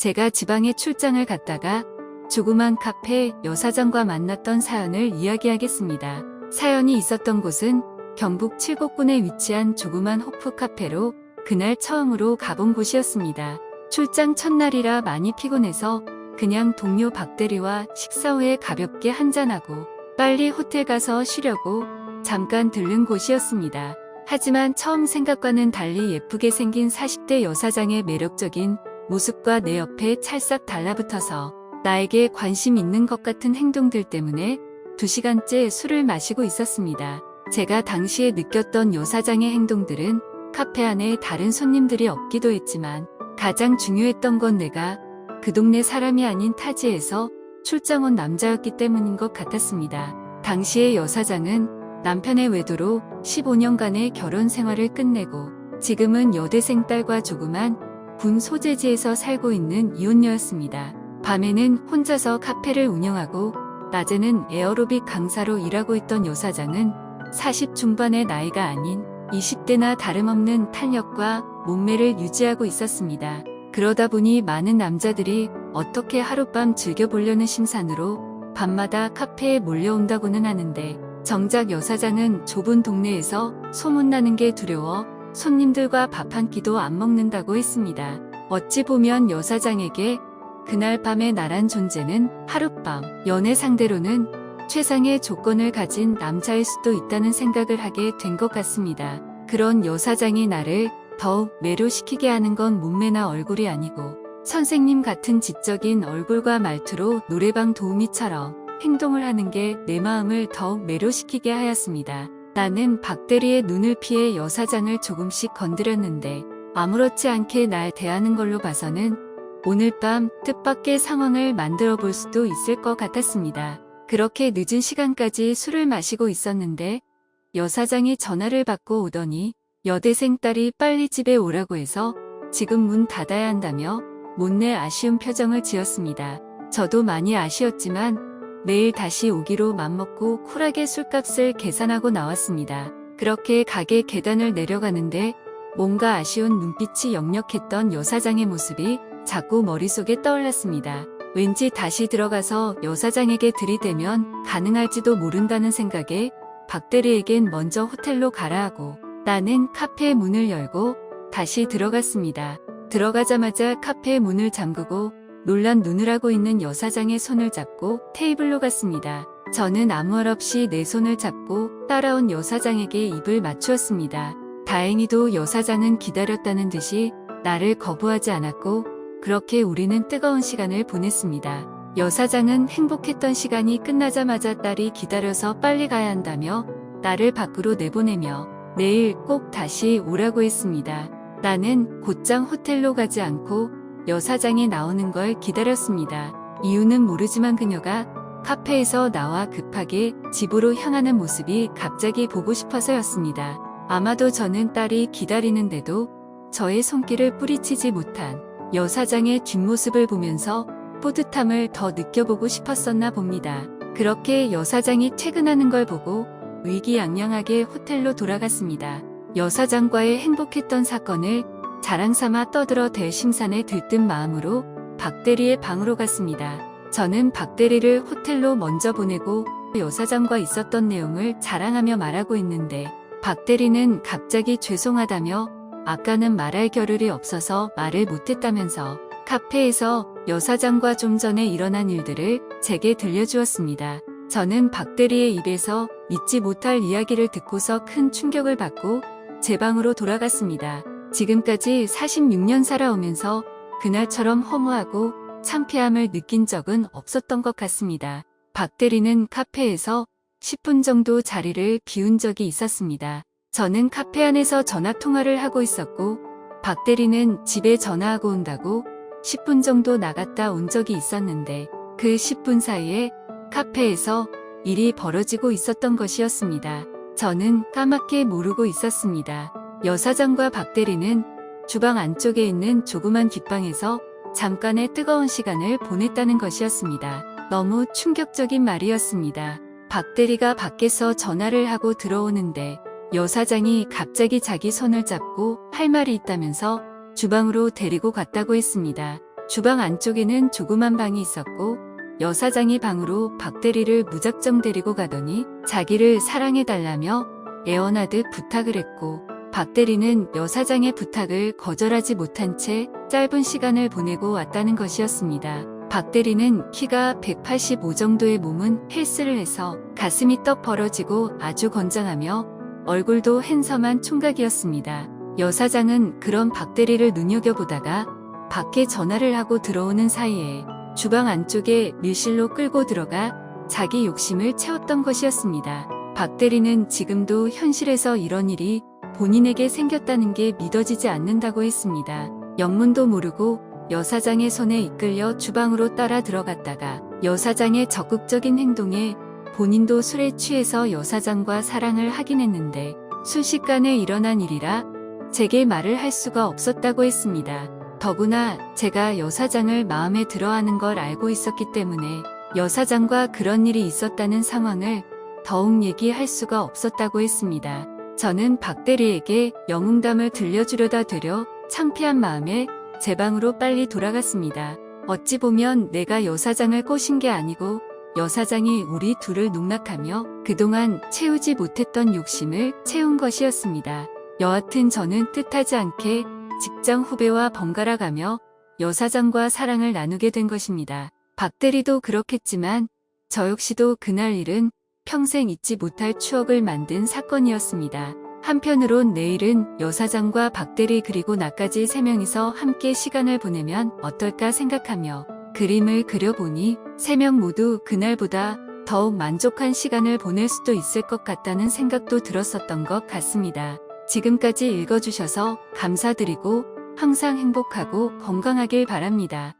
제가 지방에 출장을 갔다가 조그만 카페 여사장과 만났던 사연을 이야기하겠습니다. 사연이 있었던 곳은 경북 칠곡군에 위치한 조그만 호프 카페로 그날 처음으로 가본 곳이었습니다. 출장 첫날이라 많이 피곤해서 그냥 동료 박대리와 식사 후에 가볍게 한잔하고 빨리 호텔 가서 쉬려고 잠깐 들른 곳이었습니다. 하지만 처음 생각과는 달리 예쁘게 생긴 40대 여사장의 매력적인 모습과 내 옆에 찰싹 달라붙어서 나에게 관심 있는 것 같은 행동들 때문에 2시간째 술을 마시고 있었습니다. 제가 당시에 느꼈던 여사장의 행동들은 카페 안에 다른 손님들이 없기도 했지만 가장 중요했던 건 내가 그 동네 사람이 아닌 타지에서 출장 온 남자였기 때문인 것 같았습니다. 당시의 여사장은 남편의 외도로 15년간의 결혼 생활을 끝내고 지금은 여대생 딸과 조그만 군 소재지에서 살고 있는 이혼녀였습니다. 밤에는 혼자서 카페를 운영하고 낮에는 에어로빅 강사로 일하고 있던 여사장은 40 중반의 나이가 아닌 20대나 다름없는 탄력과 몸매를 유지하고 있었습니다. 그러다 보니 많은 남자들이 어떻게 하룻밤 즐겨보려는 심산으로 밤마다 카페에 몰려온다고는 하는데 정작 여사장은 좁은 동네에서 소문나는 게 두려워 손님들과 밥 한 끼도 안 먹는다고 했습니다. 어찌 보면 여사장에게 그날 밤의 나란 존재는 하룻밤 연애 상대로는 최상의 조건을 가진 남자일 수도 있다는 생각을 하게 된 것 같습니다. 그런 여사장이 나를 더욱 매료시키게 하는 건 몸매나 얼굴이 아니고 선생님 같은 지적인 얼굴과 말투로 노래방 도우미처럼 행동을 하는 게 내 마음을 더욱 매료시키게 하였습니다. 나는 박대리의 눈을 피해 여사장을 조금씩 건드렸는데 아무렇지 않게 날 대하는 걸로 봐서는 오늘 밤 뜻밖의 상황을 만들어 볼 수도 있을 것 같았습니다. 그렇게 늦은 시간까지 술을 마시고 있었는데 여사장이 전화를 받고 오더니 여대생 딸이 빨리 집에 오라고 해서 지금 문 닫아야 한다며 못내 아쉬운 표정을 지었습니다. 저도 많이 아쉬웠지만 내일 다시 오기로 맘먹고 쿨하게 술값을 계산하고 나왔습니다. 그렇게 가게 계단을 내려가는데 뭔가 아쉬운 눈빛이 역력했던 여사장의 모습이 자꾸 머릿속에 떠올랐습니다. 왠지 다시 들어가서 여사장에게 들이대면 가능할지도 모른다는 생각에 박대리에겐 먼저 호텔로 가라 하고 나는 카페 문을 열고 다시 들어갔습니다. 들어가자마자 카페 문을 잠그고 놀란 눈을 하고 있는 여사장의 손을 잡고 테이블로 갔습니다. 저는 아무 말 없이 내 손을 잡고 따라온 여사장에게 입을 맞추었습니다. 다행히도 여사장은 기다렸다는 듯이 나를 거부하지 않았고 그렇게 우리는 뜨거운 시간을 보냈습니다. 여사장은 행복했던 시간이 끝나자마자 딸이 기다려서 빨리 가야 한다며 나를 밖으로 내보내며 내일 꼭 다시 오라고 했습니다. 나는 곧장 호텔로 가지 않고 여사장이 나오는 걸 기다렸습니다. 이유는 모르지만 그녀가 카페에서 나와 급하게 집으로 향하는 모습이 갑자기 보고 싶어서였습니다. 아마도 저는 딸이 기다리는데도 저의 손길을 뿌리치지 못한 여사장의 뒷모습을 보면서 뿌듯함을 더 느껴보고 싶었었나 봅니다. 그렇게 여사장이 퇴근하는 걸 보고 위기양양하게 호텔로 돌아갔습니다. 여사장과의 행복했던 사건을 자랑삼아 떠들어 댈 심산에 들뜬 마음으로 박대리의 방으로 갔습니다. 저는 박대리를 호텔로 먼저 보내고 여사장과 있었던 내용을 자랑하며 말하고 있는데 박대리는 갑자기 죄송하다며 아까는 말할 겨를이 없어서 말을 못했다면서 카페에서 여사장과 좀 전에 일어난 일들을 제게 들려주었습니다. 저는 박대리의 입에서 잊지 못할 이야기를 듣고서 큰 충격을 받고 제 방으로 돌아갔습니다. 지금까지 46년 살아오면서 그날처럼 허무하고 창피함을 느낀 적은 없었던 것 같습니다. 박 대리는 카페에서 10분 정도 자리를 비운 적이 있었습니다. 저는 카페 안에서 전화 통화를 하고 있었고 박 대리는 집에 전화하고 온다고 10분 정도 나갔다 온 적이 있었는데 그 10분 사이에 카페에서 일이 벌어지고 있었던 것이었습니다. 저는 까맣게 모르고 있었습니다. 여사장과 박 대리는 주방 안쪽에 있는 조그만 뒷방에서 잠깐의 뜨거운 시간을 보냈다는 것이었습니다. 너무 충격적인 말이었습니다. 박 대리가 밖에서 전화를 하고 들어오는데 여사장이 갑자기 자기 손을 잡고 할 말이 있다면서 주방으로 데리고 갔다고 했습니다. 주방 안쪽에는 조그만 방이 있었고 여사장이 방으로 박 대리를 무작정 데리고 가더니 자기를 사랑해달라며 애원하듯 부탁을 했고 박 대리는 여 사장의 부탁을 거절하지 못한 채 짧은 시간을 보내고 왔다는 것이었습니다. 박 대리는 키가 185 정도의 몸은 헬스를 해서 가슴이 떡 벌어지고 아주 건장하며 얼굴도 핸섬한 총각이었습니다. 여 사장은 그런 박 대리를 눈여겨보다가 밖에 전화를 하고 들어오는 사이에 주방 안쪽에 밀실로 끌고 들어가 자기 욕심을 채웠던 것이었습니다. 박 대리는 지금도 현실에서 이런 일이 본인에게 생겼다는 게 믿어지지 않는다고 했습니다. 영문도 모르고 여사장의 손에 이끌려 주방으로 따라 들어갔다가 여사장의 적극적인 행동에 본인도 술에 취해서 여사장과 사랑을 하긴 했는데 순식간에 일어난 일이라 제게 말을 할 수가 없었다고 했습니다. 더구나 제가 여사장을 마음에 들어하는 걸 알고 있었기 때문에 여사장과 그런 일이 있었다는 상황을 더욱 얘기할 수가 없었다고 했습니다. 저는 박대리에게 영웅담을 들려주려다 되려 창피한 마음에 제 방으로 빨리 돌아갔습니다. 어찌 보면 내가 여사장을 꼬신 게 아니고 여사장이 우리 둘을 농락하며 그동안 채우지 못했던 욕심을 채운 것이었습니다. 여하튼 저는 뜻하지 않게 직장 후배와 번갈아 가며 여사장과 사랑을 나누게 된 것입니다. 박대리도 그렇겠지만 저 역시도 그날 일은 평생 잊지 못할 추억을 만든 사건이었습니다. 한편으론 내일은 여사장과 박대리 그리고 나까지 세 명이서 함께 시간을 보내면 어떨까 생각하며 그림을 그려보니 세명 모두 그날보다 더욱 만족한 시간을 보낼 수도 있을 것 같다는 생각도 들었었던 것 같습니다. 지금까지 읽어주셔서 감사드리고 항상 행복하고 건강하길 바랍니다.